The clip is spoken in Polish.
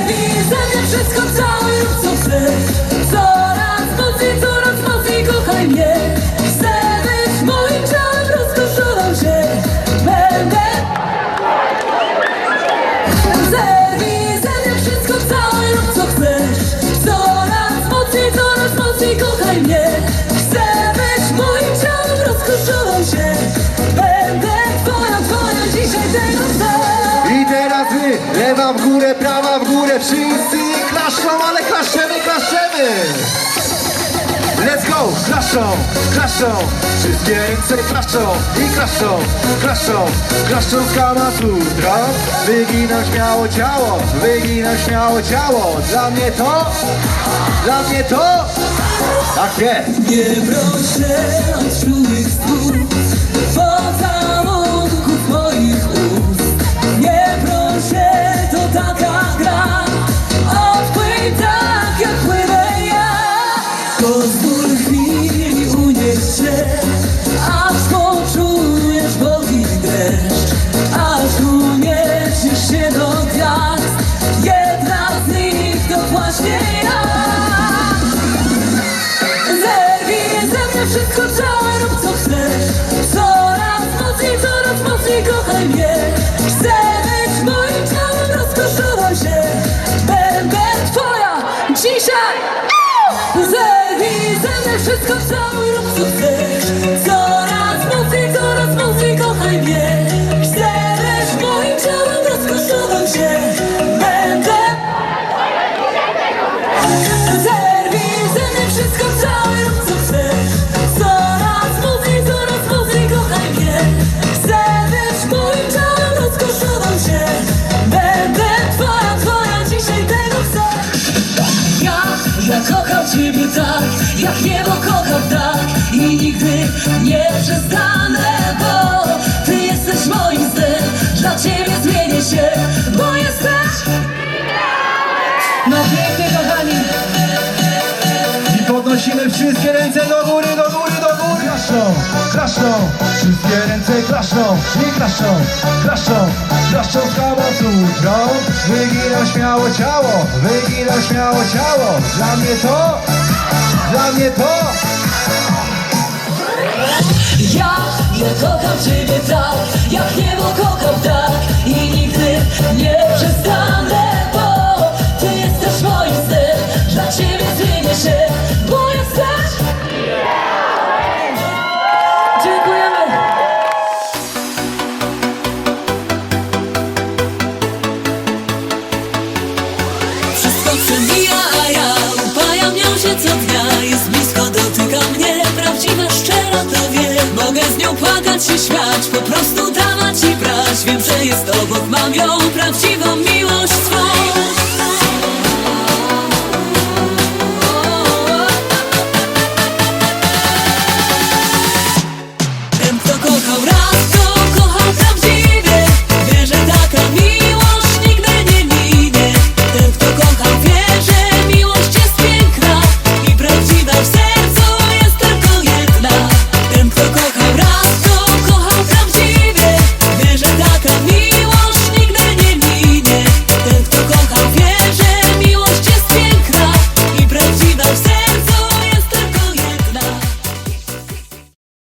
Zerwij ze mnie wszystko rób co chcesz w górę, prawa w górę, wszyscy klaszczą, ale klaszczemy, klaszczemy! Let's go! Klaszczą, klaszczą, wszystkie ręce klaszczą i klaszczą, klaszczą, klaszczą z Kamasutra. Wygina śmiało ciało, wygina śmiało ciało. Dla mnie to, dla mnie to, tak jest. Nie proszę słów wszystko całe, rób co chcesz. Coraz mocniej, coraz mocniej kochaj mnie. Chcę być moim ciałem, rozkoszulą się. Będę twoja dzisiaj. Zerwij ze mnie wszystko całe, rób co chcesz. Coraz mocniej, coraz mocniej kochaj mnie. Chcę być moim ciałem, rozkoszulą się ciebie tak, jak niebo kocham tak I nigdy nie przestanę, bo ty jesteś moim snem Dla ciebie zmienię się, bo jesteś No pięknie kochani I podnosimy wszystkie ręce do góry, do góry, do góry. Klaszczą, klaszczą, wszystkie ręce klaszczą i klaszczą, klaszczą, klaszczą z Kamasutrą. Wyginam śmiało ciało, wyginam śmiało ciało. Dla mnie to, mnie to. Ja, ja kocham Ciebie tak, jak niebo kocham tak I nigdy nie przestanę, bo Ty jesteś moim snem Dla Ciebie zmienię się, płakać się śmiać Po prostu dawać i brać. Wiem, że jest obok, mam ją Prawdziwą miłość